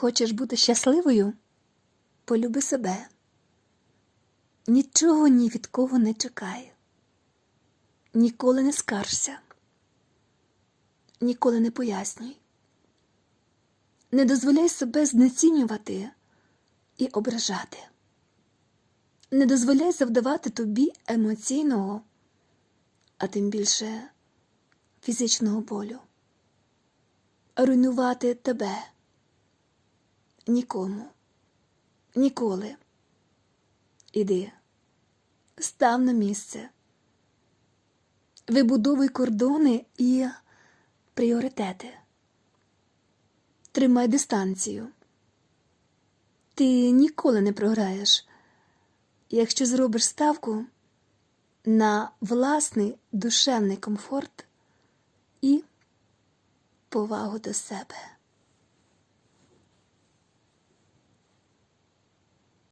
Хочеш бути щасливою? Полюби себе. Нічого ні від кого не чекай. Ніколи не скаржся. Ніколи не пояснюй. Не дозволяй себе знецінювати і ображати. Не дозволяй завдавати тобі емоційного, а тим більше фізичного болю. Руйнувати тебе нікому, ніколи. Іди, став на місце, вибудовуй кордони і пріоритети. Тримай дистанцію. Ти ніколи не програєш, якщо зробиш ставку на власний душевний комфорт і повагу до себе.